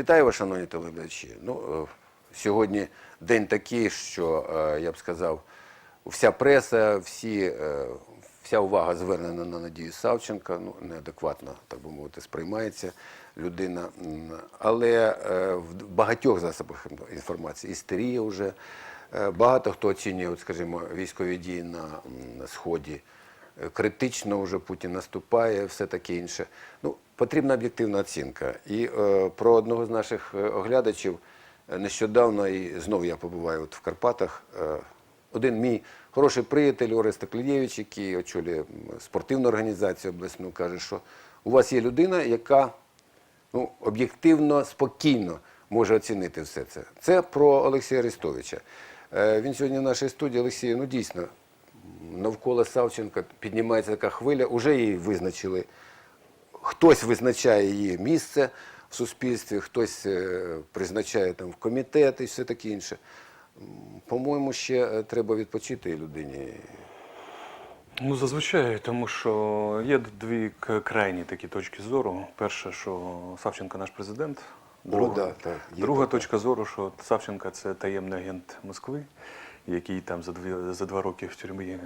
Вітаю вас, шановні телеглядачі. Ну, е, сьогодні день такий, що е, я б сказав, вся преса, всі, е, вся увага звернена на Надію Савченка, ну, неадекватно, так би мовити, сприймається людина. Але в багатьох засобах інформації істерія вже. Багато хто оцінює, от, скажімо, військові дії на, Сході. Критично вже Путін наступає, все таке інше. Ну, потрібна об'єктивна оцінка. І е, про одного з наших е, оглядачів е, нещодавно, і знову я побуваю от в Карпатах. Е, один мій хороший приятель Орест Таклієвич, який очолює спортивну організацію обласну, каже, що у вас є людина, яка ну, об'єктивно, спокійно може оцінити все це. Це про Олексія Арестовича. Е, Він сьогодні в нашій студії, Олексій, ну дійсно, навколо Савченка піднімається така хвиля, уже її визначили. Хтось визначає її місце в суспільстві, хтось е, призначає там в комітет і все таке інше. По-моєму, ще е, треба відпочити людині. Ну, зазвичай, тому що є дві крайні такі точки зору. Перше, що Савченко наш президент. Друга, да, так, є друга точка зору, що Савченко це таємний агент Москви, який там за дві за два роки в тюрмі е,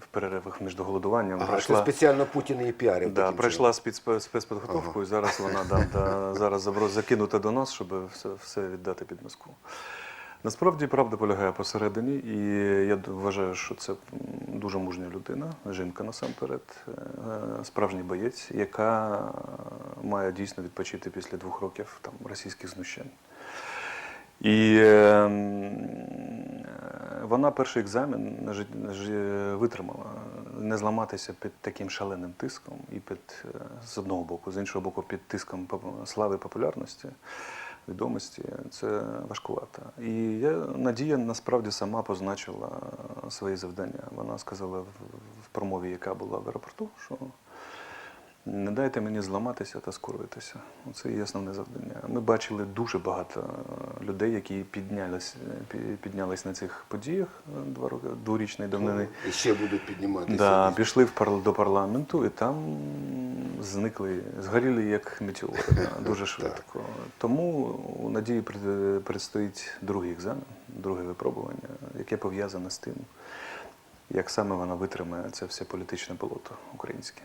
в переривах між голодуванням Ага, пройшла. це спеціально Путін її піарив. Да, пройшла спецпідготовку, і зараз вона да, да, зараз закинута до нас, щоб все, все віддати під Москву. Насправді правда полягає посередині, і я вважаю, що це дуже мужня людина, жінка насамперед, е, справжній боєць, яка має дійсно відпочити після двох років там, російських знущань. І е, м, вона перший екзамен витримала, не зламатися під таким шаленим тиском і під е, з одного боку, з іншого боку, під тиском слави популярності, відомості. Це важкувато. І я Надія насправді сама позначила свої завдання. Вона сказала в промові, яка була в аеропорту, що не дайте мені зламатися та скоритися. Це є основне завдання. Ми бачили дуже багато е, людей, які піднялись, е, піднялись на цих подіях е, два роки дворічної давнини. І ще будуть підніматися. Да, пішли в парл- до парламенту і там зникли, згоріли як метеори, да, дуже швидко. Тому у Надії предстоїть другий екзамен, друге випробування, яке пов'язане з тим, як саме вона витримає це все політичне болото українське.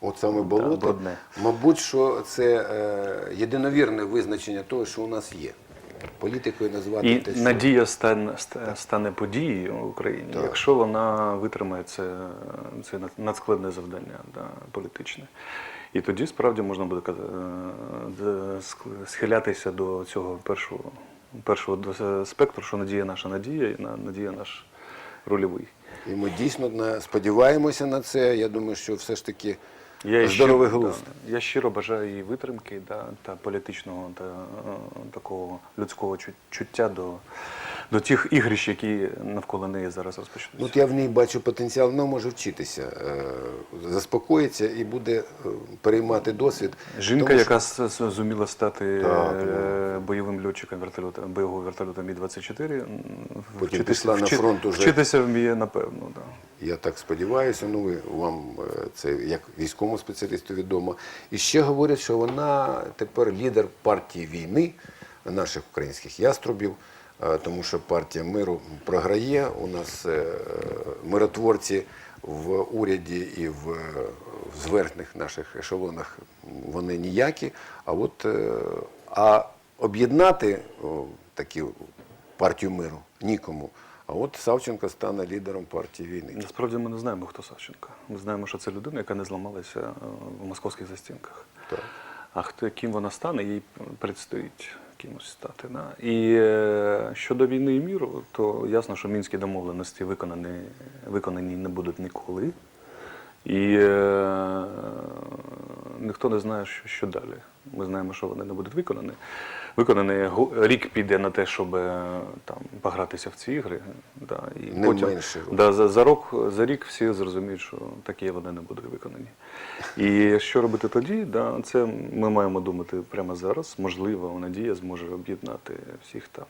От саме Да, болото, брудне. мабуть, що це е, єдиновірне визначення того, що у нас є. Політикою назвати І те, що надія стане, стане подією в Україні, Так. якщо вона витримає це, це надскладне завдання да, політичне. І тоді справді можна буде е, схилятися до цього першого, першого спектру, що надія наша надія, і на- надія наш рольовий. і ми дійсно сподіваємося на це. Я думаю, що все ж таки Я здоровий щиро- глузд. да, я щиро бажаю їй витримки да, та політичного та е, такого людського чуття до, до тих ігрищ, які навколо неї зараз розпочнуться. Ну, От я в ній бачу потенціал, вона може вчитися, е, заспокоїться і буде е, переймати досвід. Жінка, Тому яка зуміла стати Так, е, бойовим льотчиком вертольота, бойового вертольота Мі-24, м, Потім пішла на фронт уже. вчитися вміє, напевно. Да. Я так сподіваюся, ну ви вам це як військовому спеціалісту відомо. І ще говорять, що вона тепер лідер партії війни наших українських яструбів, тому що партія миру програє. У нас е, миротворці в уряді і в, е, в зверхних наших ешелонах вони ніякі. А от е, а об'єднати о, такі партію миру нікому. А от Савченко стане лідером партії війни. Насправді ми не знаємо, хто Савченко. Ми знаємо, що це людина, яка не зламалася е, в московських застінках. Так. А хто ким вона стане, їй предстоїть кимось стати. Да? І е, щодо війни і міру, то ясно, що мінські домовленості виконані, виконані не будуть ніколи. І е, ніхто не знає, що, що далі. Ми знаємо, що вони не будуть виконані. Виконаний рік піде на те, щоб е, там погратися в ці ігри. Да, і Не потім, менше. Да, за, за, рок, за рік всі зрозуміють, що такі вони не будуть виконані. І що робити тоді? Да, це ми маємо думати прямо зараз. Можливо, Надія зможе об'єднати всіх там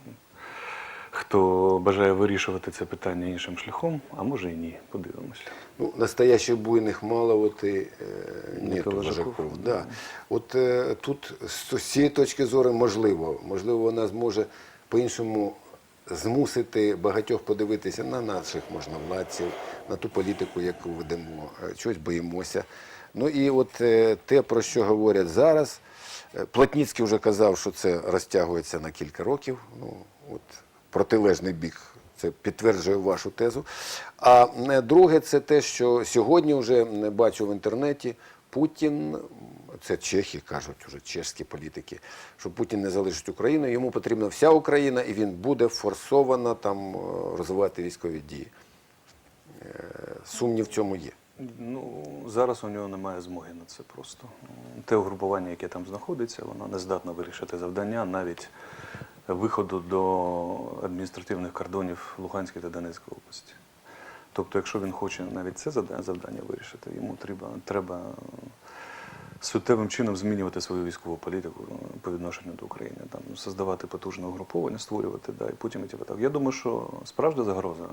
хто бажає вирішувати це питання іншим шляхом, а може і ні. Подивимося. Ну, настоящих буйных мало, вот и э, Нету вожаків. Да. От е, тут з цієї точки зору можливо, можливо, вона зможе по-іншому змусити багатьох подивитися на наших можновладців, на ту політику, яку ведемо, Е, чогось боїмося. Ну і от е, те, про що говорять зараз, е, Плотніцький вже казав, що це розтягується на кілька років. Ну, от протилежний бік це підтверджує вашу тезу. А е, друге, це те, що сьогодні вже м, бачу в інтернеті, Путін, це чехи кажуть, вже чешські політики, що Путін не залишить Україну, йому потрібна вся Україна, і він буде форсовано там е, розвивати військові дії. Е, Сумнів в цьому є. Ну, зараз у нього немає змоги на це просто. Те угрупування, яке там знаходиться, воно не здатно вирішити завдання навіть виходу до адміністративних кордонів Луганської та Донецької області. Тобто, якщо він хоче навіть це завдання, вирішити, йому треба, треба суттєвим чином змінювати свою військову політику по відношенню до України, там создавати потужне угруповання, створювати, да, і потім в атаку. Я думаю, що справжня загроза,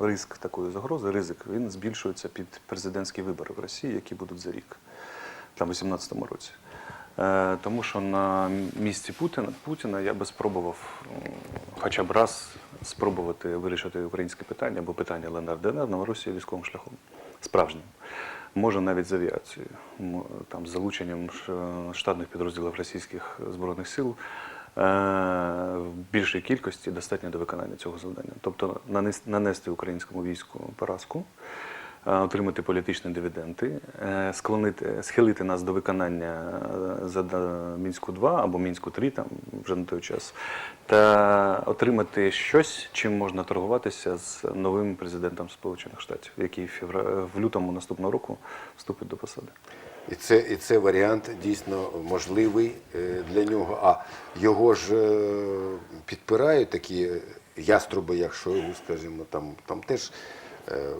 риск такої загрози, ризик, він збільшується під президентські вибори в Росії, які будуть за рік, там, у 2018 році. Е, Тому що на місці Путіна, Путіна я би спробував хоча б раз спробувати вирішити українське питання або питання ЛНР ДНР Новоросії військовим шляхом, справжнім. Може навіть з авіацією, там, з залученням штатних підрозділів російських збройних сил е, в більшій кількості достатньо до виконання цього завдання. Тобто нанес- нанести українському війську поразку, отримати політичні дивіденди, е, склонити, схилити нас до виконання е, зада Мінську 2 або Мінську 3 там вже на той час, та отримати щось, чим можна торгуватися з новим президентом Сполучених Штатів, який в, лютому наступного року вступить до посади. І це, і це варіант дійсно можливий е, для нього. А його ж е, підпирають такі яструби, як Шойгу, скажімо, там, там теж е,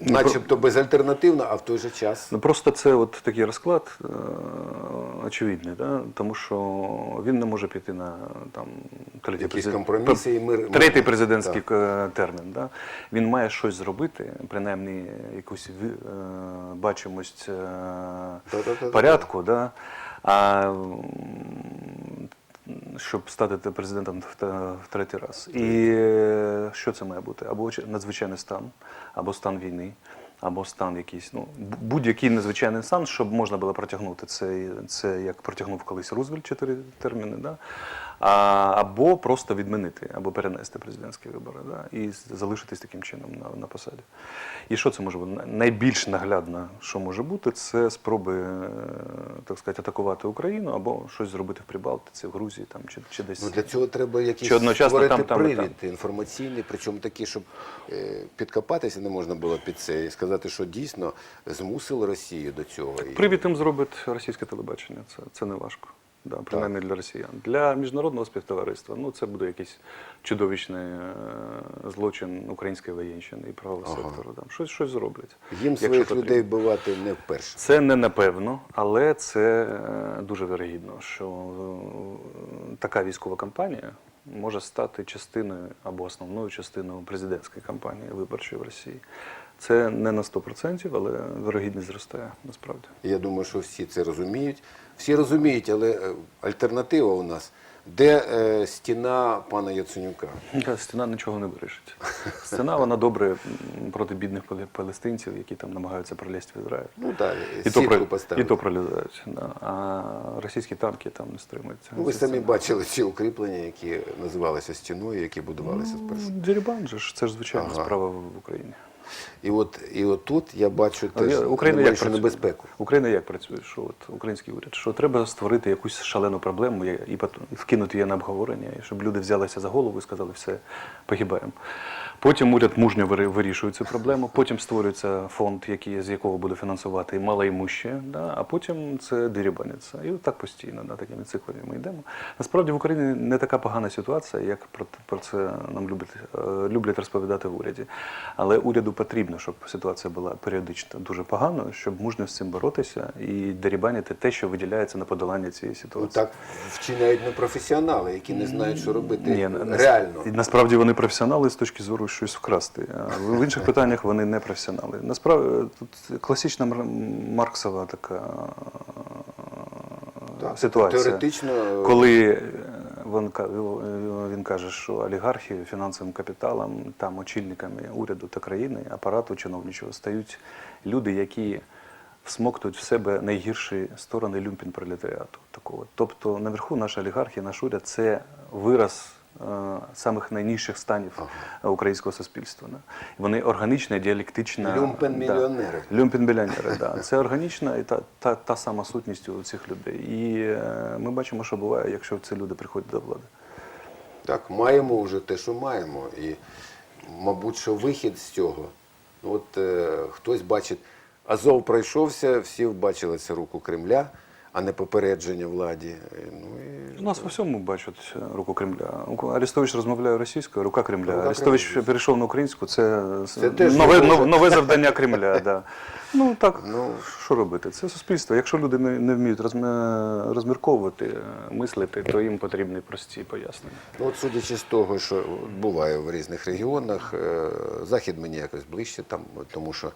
начебто безальтернативно, а в той же час. Ну просто це от такий розклад е, очевидний, да? тому що він не може піти на там третій, Якісь презид- компроміси і мир- третій президентський так. е, термін. Да? Він має щось зробити, принаймні якусь е, бачимость е, порядку. Да? А щоб стати президентом в, в третій раз. І е, що це має бути? Або надзвичайний стан, або стан війни, або стан якийсь, ну, будь-який надзвичайний стан, щоб можна було протягнути це, це як протягнув колись Рузвельт чотири терміни, да? А, або просто відмінити, або перенести президентські вибори да? і залишитись таким чином на, на посаді. І що це може бути? Най- Найбільш наглядно, що може бути, це спроби, е, так сказати, атакувати Україну або щось зробити в Прибалтиці, в Грузії там, чи, чи десь. Ну, для цього треба одночасно створити там, там привід інформаційний, причому такий, щоб е, підкопатися не можна було під це і сказати, що дійсно змусили Росію до цього. Привід їм зробить російське телебачення. Це, це не важко. Да, принаймні для росіян. Для міжнародного співтовариства ну, це буде якийсь чудовищний е, злочин української воєнщини і правого Ага. сектору. Там. Щось, щось зроблять. Їм якщо своїх потрібно. людей вбивати не вперше. Це не напевно, але це е, дуже вірогідно, що е, така військова кампанія може стати частиною або основною частиною президентської кампанії виборчої в Росії. Це не на 100%, але вірогідність зростає насправді. І Я думаю, що всі це розуміють. Всі розуміють, але е, альтернатива у нас. Де е, стіна пана Яценюка? Та Стіна нічого не вирішить. Стіна вона добре проти бідних пале- палестинців, які там намагаються пролізти в Ізраїль. Ну так, І то, сітку поставити. і то пролізають. Да. А російські танки там не стримуються. Ну, ви самі стіна. бачили ці укріплення, які називалися стіною, які будувалися спершу. Ну, Дерибан же ж, це ж звичайна Ага. справа в Україні. І от, і от тут я бачу теж Україна небезпеку. Україна як працює? Що от український уряд? Що треба створити якусь шалену проблему і вкинути її на обговорення, і щоб люди взялися за голову і сказали, все, погибаємо. Потім уряд мужньо вирішує цю проблему. Потім створюється фонд, який, з якого буде фінансувати і да, а потім це дерибаняться. І так постійно, да, такими циклами ми йдемо. Насправді в Україні не така погана ситуація, як про, про це нам люблять, е, люблять розповідати в уряді. Але уряду потрібно, щоб ситуація була періодично дуже поганою, щоб мужньо з цим боротися і дерибанити те, що виділяється на подолання цієї Ну, ситуації. так вчиняють непрофесіонали, які не знають, що робити Ні, реально. І насправді вони професіонали з точки зору щось вкрасти. А в інших питаннях вони не професіонали. Насправді тут класична марксова така Так, ситуація. теоретично- коли він, ка- він каже, що олігархи фінансовим капіталом, там очільниками уряду та країни, апарату чиновничого стають люди, які всмоктують в себе найгірші сторони люмпін-пролетаріату. Такого. Тобто наверху наші олігархи, наш уряд це вираз самих найнижчих станів е, українського суспільства. Да. Вони органічна, діалектична. Люмпен-мільйонери. Да. Люмпен-мільйонери, да. Це органічна і та, та, та сама сутність у цих людей. І е, ми бачимо, що буває, якщо ці люди приходять до влади. Так, маємо вже те, що маємо. І, мабуть, що вихід з цього. Ну, От е, хтось бачить, Азов пройшовся, всі бачили це руку Кремля, а не попередження владі. Е, Ну, і... У нас по всьому бачать е, руку Кремля. Арестович розмовляє російською, рука Кремля. Рука Арестович Кремля. перейшов на українську, це, Це теж нове, нове, нове завдання Кремля. Да. Ну так, Ну. що робити? Це суспільство. Якщо люди не, не вміють розмірковувати, е, мислити, то їм потрібні прості пояснення. Ну, от судячи з того, що буває в різних регіонах, захід мені якось ближче, там, тому що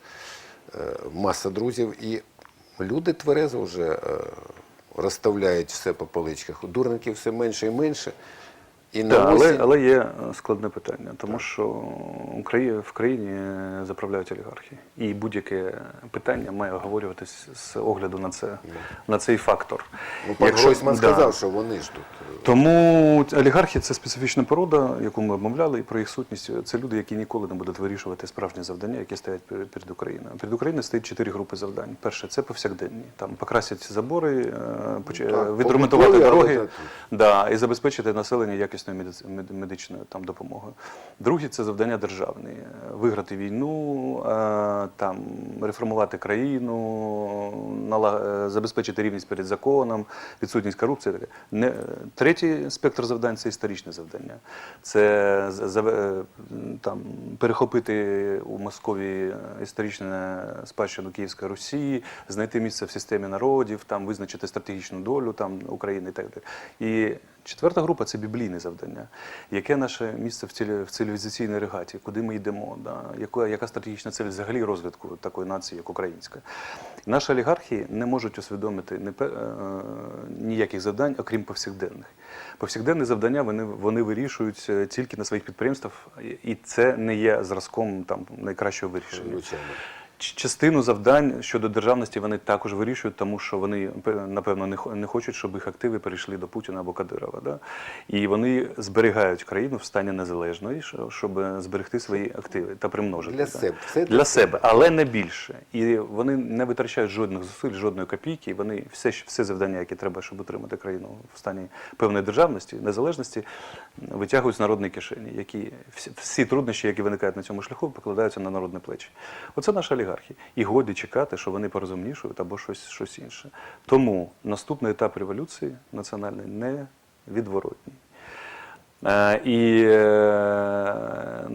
маса друзів, і люди тверезо вже е, розставляють все по поличках. У дурників все менше і менше. І на Да, але, але є е, складне питання, тому що Украї- в країні заправляють олігархи. І будь-яке питання має оговорюватись з огляду на це, на цей фактор. ну, пан Якщо- Гройсман да. сказав, що вони ж тут. е, Тому олігархи це специфічна порода, яку ми обмовляли, і про їх сутність. Це люди, які ніколи не будуть вирішувати справжні завдання, які стоять перед перед Україною. Перед Україною стоїть чотири групи завдань. Перше це повсякденні. Там покрасять забори, е, Ну, так, відремонтувати дороги, так. да, і забезпечити населення якісною медичною там допомогою. Друге це завдання державне виграти війну, е, там реформувати країну, е, забезпечити рівність перед законом, відсутність корупції. Таке. Не, третій спектр завдань це історичне завдання. Це е, там, перехопити у Московії історичну спадщину Київської Русі, знайти місце в системі народів, там, визначити стратегічну долю там, України і так далі. І четверта група це біблійне завдання. Яке наше місце в, цілі- в цивілізаційній регаті, куди ми йдемо, да? яка, яка стратегічна цель взагалі розвитку такої нації, як українська. Наші олігархи не можуть усвідомити не пе- е, ніяких завдань, окрім повсякденних. Повсякденні завдання вони, вони вирішують е, тільки на своїх підприємствах, і це не є зразком там, найкращого вирішення. Частину завдань щодо державності вони також вирішують, тому що вони напевно не хочуть, щоб їх активи перейшли до Путіна або Кадирова. Да? І вони зберігають країну в стані незалежної, щоб зберегти свої активи та примножити. Для да. себе. Все для себе, але не більше. І вони не витрачають жодних зусиль, жодної копійки. Вони все, все завдання, які треба, щоб утримати країну в стані певної державності, незалежності, витягують з народної кишені, які всі, всі труднощі, які виникають на цьому шляху, покладаються на народні плечі. Оце наша олігархія. І годі чекати, що вони порозумнішують або щось, щось інше. Тому наступний етап революції національної невідворотній. Е, І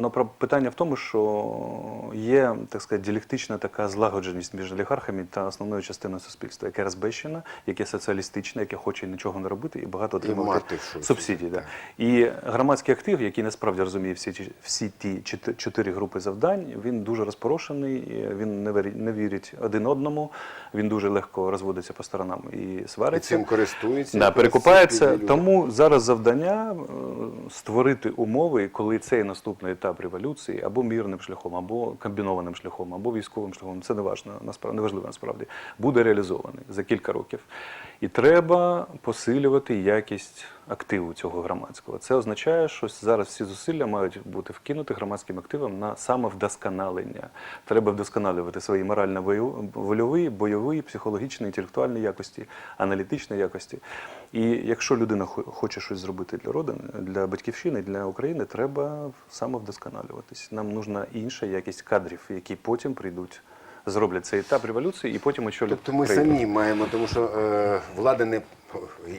е, ну, про- питання в тому, що є так сказати, діалектична така злагодженість між олігархами та основною частиною суспільства, яке розбещено, яке соціалістичне, яке хоче нічого не робити і багато отримувати субсидій. Да. І громадський актив, який насправді розуміє всі, ті- всі ті чотири групи завдань, він дуже розпорошений, він не вірить, один одному, він дуже легко розводиться по сторонам і І свариться. цим користуються. Да, перекупається. Тому зараз завдання е, створити умови, коли цей наступний етап революції або мирним шляхом, або комбінованим шляхом, або військовим шляхом, це не важливо, насправді, неважливо насправді, буде реалізований за кілька років. І треба посилювати якість активу цього громадського. Це означає, що зараз всі зусилля мають бути вкинуті громадським активом на самовдосконалення. Треба вдосконалювати свої морально-вольові, бойові, психологічні, інтелектуальні якості, аналітичні якості. І якщо людина хо- хоче щось зробити для родини, для батьківщини, для України, треба самовдосконалюватись. Нам нужна інша якість кадрів, які потім прийдуть, зроблять цей етап революції і потім очолять Тобто ми країну. самі маємо, тому що е, влада не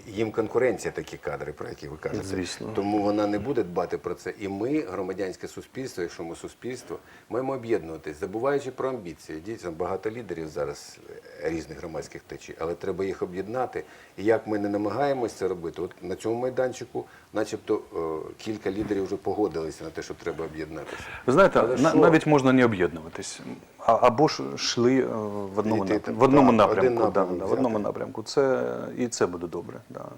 їм конкуренція такі кадри, про які ви кажете. Звісно. Тому вона не буде дбати про це. І ми, громадянське суспільство, якщо ми суспільство, маємо об'єднуватись, забуваючи про амбіції. Дійсно, багато лідерів зараз різних громадських течій, але треба їх об'єднати. І як ми не намагаємось це робити, от на цьому майданчику, начебто, е, кілька лідерів вже погодилися на те, що треба об'єднатися. Ви знаєте, Але на- що? навіть можна не об'єднуватись, а, або ж йшли е, в одному, Йти нап- там, в одному так, один напрямку. Да, да, в одному напрямку. Це, і це буде добре. Да.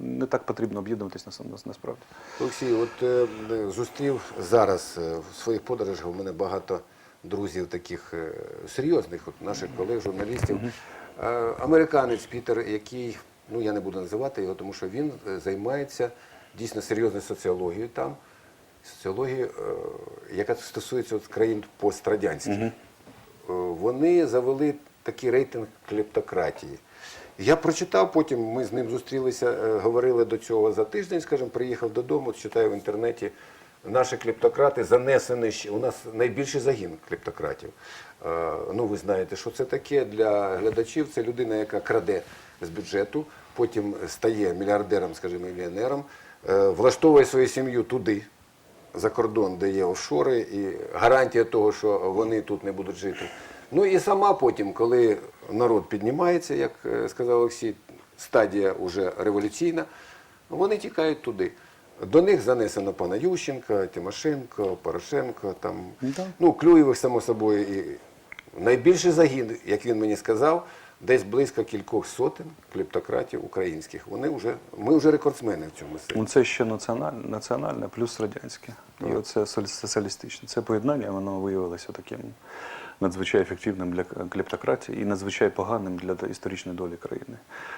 Не так потрібно об'єднуватись на, на- насправді. Олексій, от е, зустрів зараз е, в своїх подорожах у мене багато друзів таких е, серйозних, от наших колег, журналістів. Е, Американець Пітер, який, ну я не буду називати його, тому що він е, займається дійсно серйозною соціологією там, соціологією, е, яка стосується от країн пострадянських. Е, Вони завели такий рейтинг клептократії. Я прочитав, потім ми з ним зустрілися, е, говорили до цього за тиждень, скажімо, приїхав додому, читаю в інтернеті. Наші клептократи занесені, у нас найбільший загін клептократів. Е, Ну, ви знаєте, що це таке для глядачів. Це людина, яка краде з бюджету, потім стає мільярдером, скажімо, мільйонером, е, влаштовує свою сім'ю туди, за кордон, де є офшори, і гарантія того, що вони тут не будуть жити. Ну і сама потім, коли народ піднімається, як е, сказав Олексій, стадія вже революційна, вони тікають туди. До них занесено пана Ющенка, Тимошенко, Порошенко, там, Да. ну, Клюєвих, само собою. І найбільший загін, як він мені сказав, десь близько кількох сотень клептократів українських. Вони вже, ми вже рекордсмени в цьому сенсі. Ну, це ще національне, національне плюс радянське. І оце соціалістичне. Це поєднання, воно виявилося таким надзвичай ефективним для клептократії і надзвичай поганим для історичної долі країни.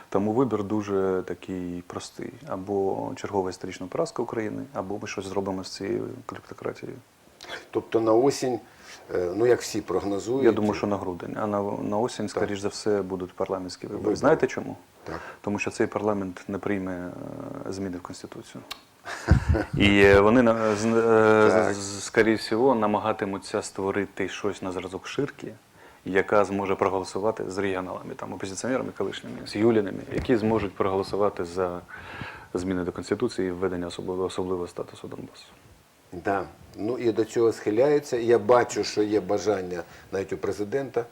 Тому вибір дуже такий простий: або чергова історична поразка України, або ми щось зробимо з цією клептократією. Тобто на осінь, е, ну як всі прогнозують. Я думаю, що на грудень, а на, на осінь, скоріш за все, будуть парламентські вибори. Вибори. Знаєте чому? Так. Тому що цей парламент не прийме е, зміни в Конституцію. І е, вони, е, скоріше всього, намагатимуться створити щось на зразок ширки, яка зможе проголосувати з регіоналами, там, опозиціонерами колишніми, з Юлінами, які зможуть проголосувати за зміни до Конституції і введення особливого, особливого статусу Донбасу. Да. Ну і до цього схиляються. Я бачу, що є бажання навіть у президента.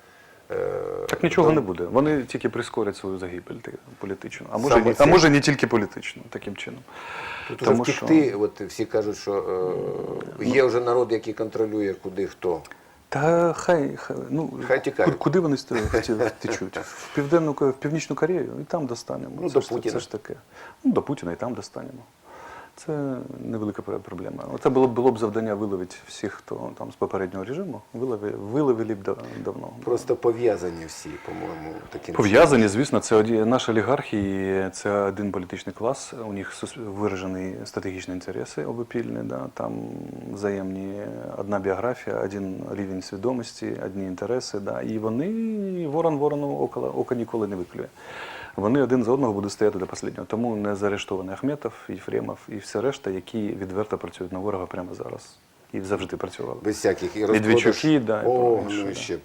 Е, Так нічого там- не буде. Вони тільки прискорять свою загибель ти- політичну. А може, ні- це- а може не тільки політичну, таким чином. Тут уже втікти, от всі кажуть, що е, є вже народ, який контролює, куди хто. Та хай, хай, ну, Хай тікають. Куди вони втечуть? В, Південну, в Північну Корею і там достанемо. Ну, це, до ж, Путіна. це ж таке. Ну, до Путіна і там достанемо. Це невелика пр- проблема. Це було б, було б завдання виловити всіх, хто там з попереднього режиму, виловили, виловили б давно. Просто пов'язані всі, по-моєму, таким Пов'язані, звісно, це оді- наші олігархи, це один політичний клас, у них виражені стратегічні інтереси обопільні, да, там взаємні одна біографія, один рівень свідомості, одні інтереси, да, і вони ворон ворону ока, ока ніколи не виклює. Вони один за одного будуть стояти до останнього. Тому не заарештований Ахметов, Єфремов і все решта, які відверто працюють на ворога прямо зараз. І завжди працювали. Без всяких і Медведчуки, да, і О, тому що, ну ще.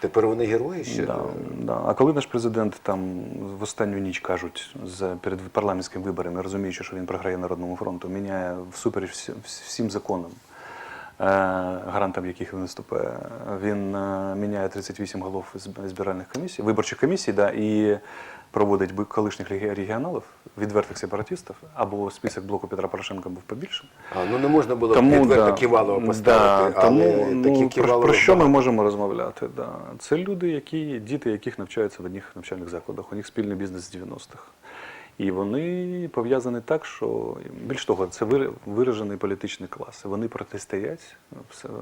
Тепер вони герої ще. Да, да. А коли наш президент там в останню ніч кажуть за перед парламентськими виборами, розуміючи, що він програє Народному фронту, міняє всупереч всі- всім законам, е, гарантам яких він виступає, він е, міняє 38 голов збиральних комісій, виборчих комісій, да, і проводить би- колишніх регіоналів, відвертих сепаратистів, або список блоку Петра Порошенка був побільшим. А, ну не можна було Тому, відверто да, Ківалова поставити, да, але тому, такі ну, про, про що ми можемо розмовляти? Да. Це люди, які, діти яких навчаються в одних навчальних закладах, у них спільний бізнес з 90-х. І вони пов'язані так, що більш того, це вир- виражений політичний клас. Вони протистоять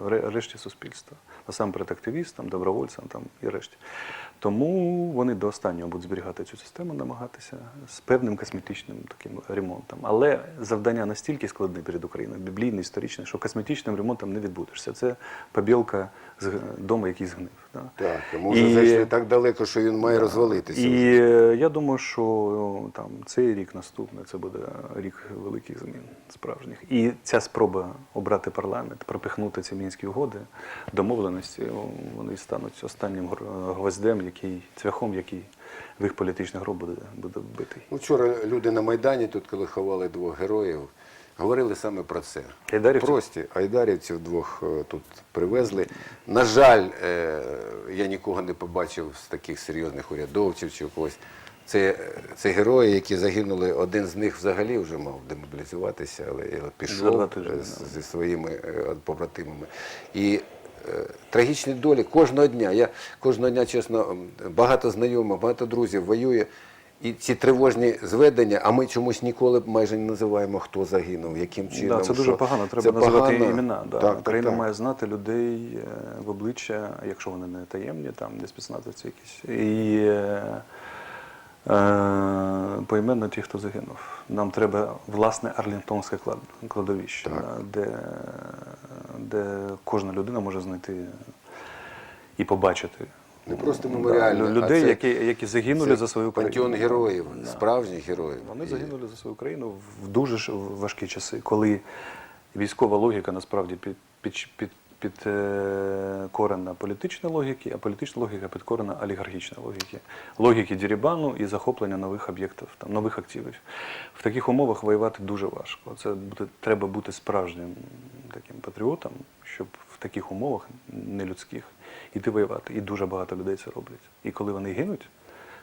ре- решті суспільства, насамперед активістам, добровольцям там і решті. Тому вони до останнього будуть зберігати цю систему, намагатися з певним косметичним таким ремонтом. Але завдання настільки складне перед Україною, біблійне, історичне, що косметичним ремонтом не відбудешся. Це побілка з дому, який згнив. Да? Так, ми вже І- зайшли так далеко, що він має розвалитися. і е, я думаю, що там цей рік наступний це буде рік великих змін справжніх. І ця спроба обрати парламент, пропихнути ці мінські угоди, домовленості, вони стануть останнім гвоздем, який цвяхом, який в їх політичний гроб буде, буде вбитий. Вчора люди на Майдані, тут, коли ховали двох героїв, говорили саме про це. Айдарівців? Прості айдарівців двох е, тут привезли. На жаль, е, я нікого не побачив з таких серйозних урядовців чи когось. Це, це герої, які загинули. Один з них взагалі вже мав демобілізуватися, але пішов е, з- зі своїми е, побратимами. І е, трагічні долі кожного дня. Я кожного дня, чесно, багато знайомих, багато друзів воює. І ці тривожні зведення, а ми чомусь ніколи майже не називаємо, хто загинув, яким чином. Да, це дуже що. погано. Треба Це називати погано. імена. Да. Так, Україна так. має знати людей в обличчя, якщо вони не таємні, там не спецназовці якісь. І поіменно ті, хто загинув. Нам треба власне Арлінтонське кладовище, де, де кожна людина може знайти і побачити. Не просто Да, меморіальне, лю- а людей, це- які, які загинули Це за свою країну. Пантеон героїв, Да. справжніх героїв. Вони І- загинули за свою країну в дуже важкі часи, коли військова логіка насправді під, під, під, підкорена політичній логіки, а політична логіка підкорена олігархічній логіки. Логіки Дірібану і захоплення нових об'єктів, там, нових активів. В таких умовах воювати дуже важко. Це буде, треба бути справжнім таким патріотом, щоб в таких умовах нелюдських іти воювати. І дуже багато людей це роблять. І коли вони гинуть,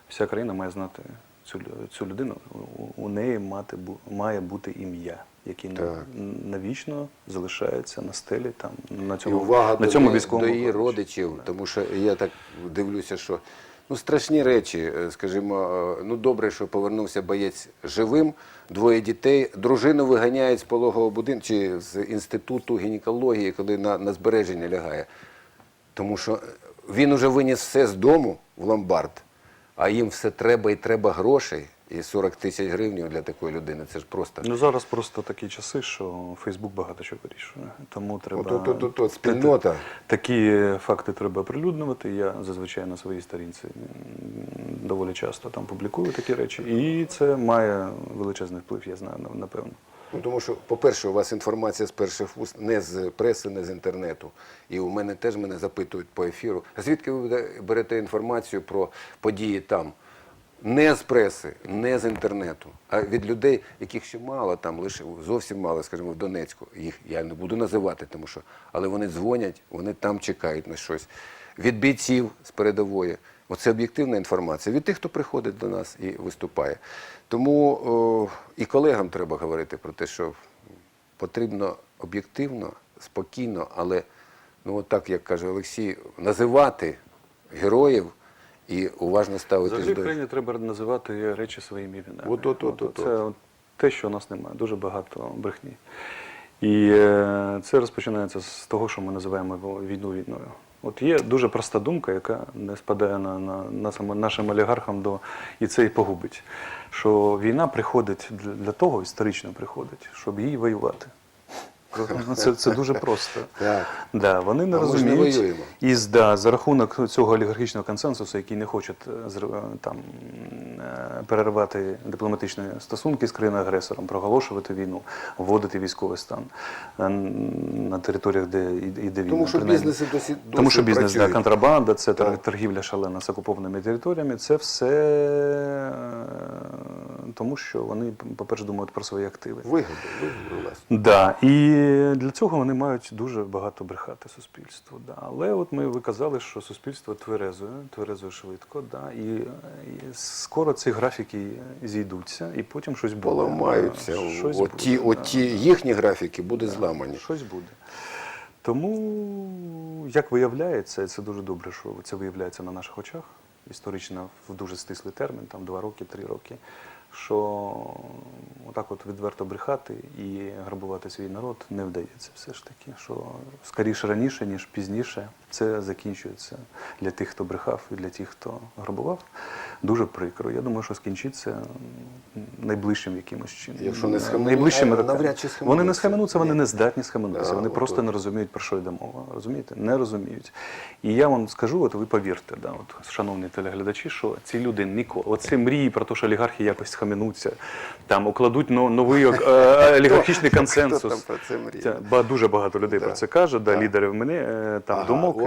вся країна має знати цю, цю людину. У- У неї мати, бу- має бути ім'я, яке навічно залишається на стелі там, на І цьому, увага на цьому неї- військовому до її родичів, тому що я так дивлюся, що ну, страшні речі, е, скажімо, е, ну добре, що повернувся боєць живим, двоє дітей, дружину виганяють з пологового будинку чи з інституту гінекології, коли на, на збереження лягає. Тому що він уже виніс все з дому в ломбард, а їм все треба і треба грошей. І 40 тисяч гривень для такої людини це ж просто. Ну зараз просто такі часи, що Фейсбук багато чого вирішує. Тому треба От- от- от- от спільнота. Такі факти треба оприлюднювати. Я зазвичай на своїй сторінці доволі часто там публікую такі речі, і це має величезний вплив, я знаю, на- напевно. Ну, тому що, по-перше, у вас інформація з перших вуст не з преси, не з інтернету. І у мене теж мене запитують по ефіру. Звідки ви берете інформацію про події там? Не з преси, не з інтернету, а від людей, яких ще мало там, лише зовсім мало, скажімо, в Донецьку. Їх я не буду називати, тому що, але вони дзвонять, вони там чекають на щось. Від бійців з передової. Оце об'єктивна інформація від тих, хто приходить до нас і виступає. Тому о, і колегам треба говорити про те, що потрібно об'єктивно, спокійно, але ну так, як каже Олексій, називати героїв і уважно ставитись Взагалі в до країні треба називати речі своїми іменами. От, от, от, от, Це от те, що у нас немає. Дуже багато брехні. І е, це розпочинається з того, що ми називаємо війну війною. От є дуже проста думка, яка не спадає на, на, на нашим олігархам до і це і погубить. Що війна приходить для того, історично приходить, щоб її воювати. Ну, Це, це дуже просто. Так. Да, вони не А ми ж не розуміють. І да, за рахунок цього олігархічного консенсусу, який не хоче е, там, е, перервати дипломатичні стосунки з країною-агресором, проголошувати війну, вводити військовий стан е, на територіях, де йде війна. Тому що бізнеси досі, досі Тому що бізнес, да, контрабанда, це Так. торгівля шалена з окупованими територіями, це все тому, що вони, по-перше, думають про свої активи. Вигоди, вигоди, власне. Да, і для цього вони мають дуже багато брехати суспільству. Да. Але от ми ви казали, що суспільство тверезує, тверезує швидко, да, і, і скоро ці графіки зійдуться, і потім щось буде. Поламаються. Да, щось От буде, от да. їхні графіки будуть зламані. Щось буде. Тому, як виявляється, і це дуже добре, що це виявляється на наших очах, історично в дуже стислий термін, там два роки, три роки, що отак от відверто брехати і грабувати свій народ не вдається все ж таки. Що скоріше раніше, ніж пізніше, це закінчується для тих, хто брехав, і для тих, хто грабував. Дуже прикро. Я думаю, що скінчиться найближчим якимось чином. Якщо не схамену- навряд чи Вони не схаменуться. схаменуться, вони Ні. не здатні схаменутися. Да, вони от просто от. не розуміють, про що йде мова. Розумієте? Не розуміють. І я вам скажу, от ви повірте, да, от, шановні телеглядачі, що ці люди ніколи. Оце мрії про те, що олігархи якось схаменуться, там укладуть но- новий е, олігархічний консенсус. Ба- Дуже багато людей про це кажуть, да, лідерів мене е, там думок.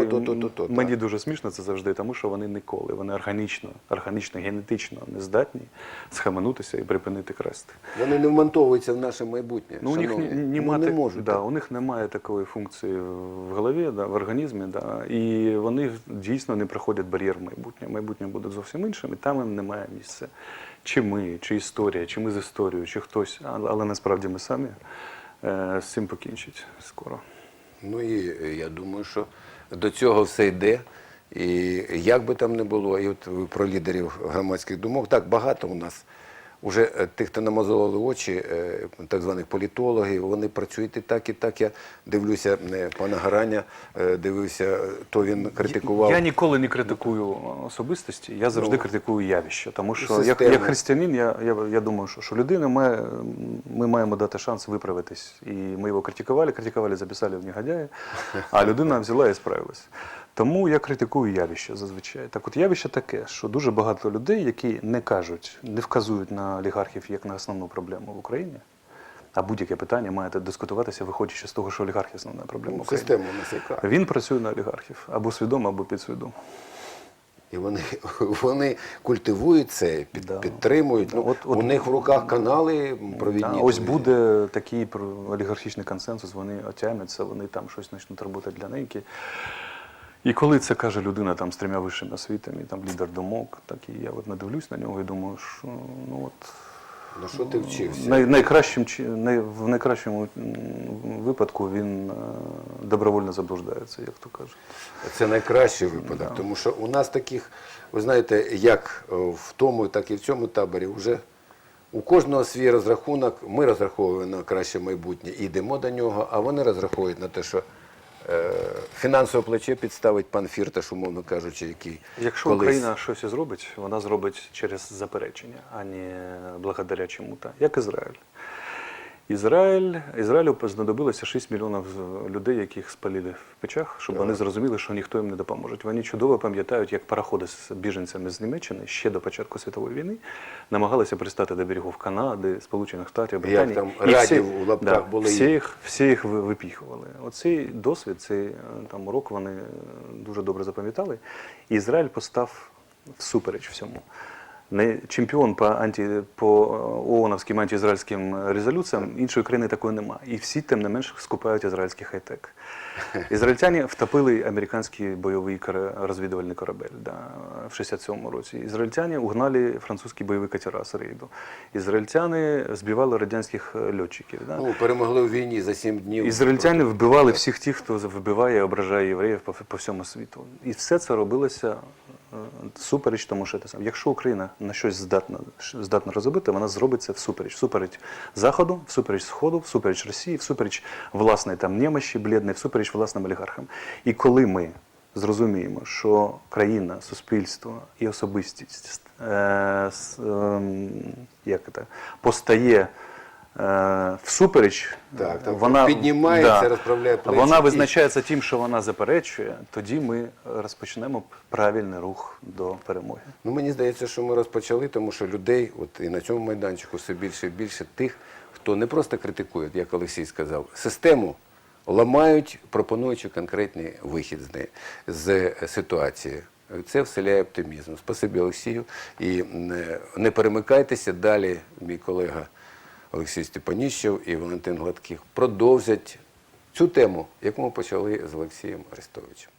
Мені дуже смішно це завжди, тому що вони ніколи, вони органічно, органічно, генетично не здатні схаменутися і припинити красти. Вони не вмонтовуються в наше майбутнє. Ну, у них не можуть. да, у них немає такої функції в голові, да, в організмі, да, і вони дійсно не проходять бар'єр в майбутнє. Майбутнє буде зовсім іншим, і там їм немає місця. Чи ми, чи історія, чи ми з історією, чи хтось, але, але насправді ми самі е, з цим покінчить скоро. Ну і е, я думаю, що до цього все йде. І як би там не було, і от про лідерів громадських думок, так багато у нас уже е, тих, хто намазували очі, е, так званих політологів, вони працюють і так, і так. Я дивлюся е, пана Гараня, дивився, то він критикував. Я ніколи не критикую особистості, я завжди Ну, критикую явище. Тому що як, як християнин, я, я, я думаю, що, що людина має, ми маємо дати шанс виправитись. І ми його критикували, критикували, записали в негодяї, а людина взяла і справилась. Тому я критикую явище зазвичай. Так от явище таке, що дуже багато людей, які не кажуть, не вказують на олігархів як на основну проблему в Україні. А будь-яке питання має дискутуватися, виходячи з того, що олігархи основна проблема. Ну, система у нас. Він працює на олігархів або свідомо, або підсвідомо. І вони, вони культивують це, під, Да. підтримують. Да, Ну, от- от- у них в руках канали провідні. Да, ось буде такий олігархічний консенсус, вони отямляться, вони там щось почнуть робити для неньки. І коли це каже людина там з трьома вищими освітами, там лідер думок, так і я от надивлюсь на нього і думаю, що ну от Ну що ти вчився? най, найкращим, най, в найкращому випадку він е, добровольно заблуждається, як то кажуть. Це найкращий випадок, тому що у нас таких, ви знаєте, як е, в тому, так і в цьому таборі, вже у кожного свій розрахунок. Ми розраховуємо на краще майбутнє і йдемо до нього, а вони розраховують на те, що фінансове плече підставить пан Фірташ, умовно кажучи, який Якщо колись... Україна щось і зробить, вона зробить через заперечення, а не благодаря чому-то, як Ізраїль. Ізраїль, Ізраїлю знадобилося 6 мільйонів людей, яких спалили в печах, щоб вони зрозуміли, що ніхто їм не допоможе. Вони чудово пам'ятають, як пароходи з біженцями з Німеччини ще до початку світової війни намагалися пристати до берегів Канади, Сполучених Штатів, Британії. там І радів у лапках були Всі їх, всі їх випіхували. Оцей досвід, цей е, там урок вони дуже добре запам'ятали. Ізраїль постав всупереч всьому. Не чемпіон по анті по е, ООНовським антиізраїльським резолюціям іншої країни такої немає. І всі, тим не менш, скупають ізраїльський хай-тек. Ізраїльтяни втопили американський бойовий розвідувальний корабель да, в 67-му році. Ізраїльтяни угнали французький бойовий катера з рейду. Ізраїльтяни збивали радянських е, льотчиків. Да. Ну, перемогли в війні за 7 днів. Ізраїльтяни вбивали всіх тих, хто вбиває і ображає євреїв по, по всьому світу. І все це робилося супереч тому, що те саме. Якщо Україна на щось здатна, здатна розробити, вона зробить це всупереч. Всупереч Заходу, всупереч Сходу, всупереч Росії, всупереч власної там немощі блідної, всупереч власним олігархам. І коли ми зрозуміємо, що країна, суспільство і особистість е, ем, як це, постає е, всупереч, Так, так, вона піднімається, розправляє плечі Вона визначається тим, що вона заперечує, тоді ми розпочнемо правильний рух до перемоги. Ну, мені здається, що ми розпочали, тому що людей, от і на цьому майданчику все більше і більше тих, хто не просто критикує, як Олексій сказав, систему ламають, пропонуючи конкретний вихід з неї з ситуації. Це вселяє оптимізм. Спасибі Олексію. І не, не перемикайтеся далі. Мій колега Олексій Степаніщев і Валентин Гладких продовжать цю тему, яку ми почали з Олексієм Арестовичем.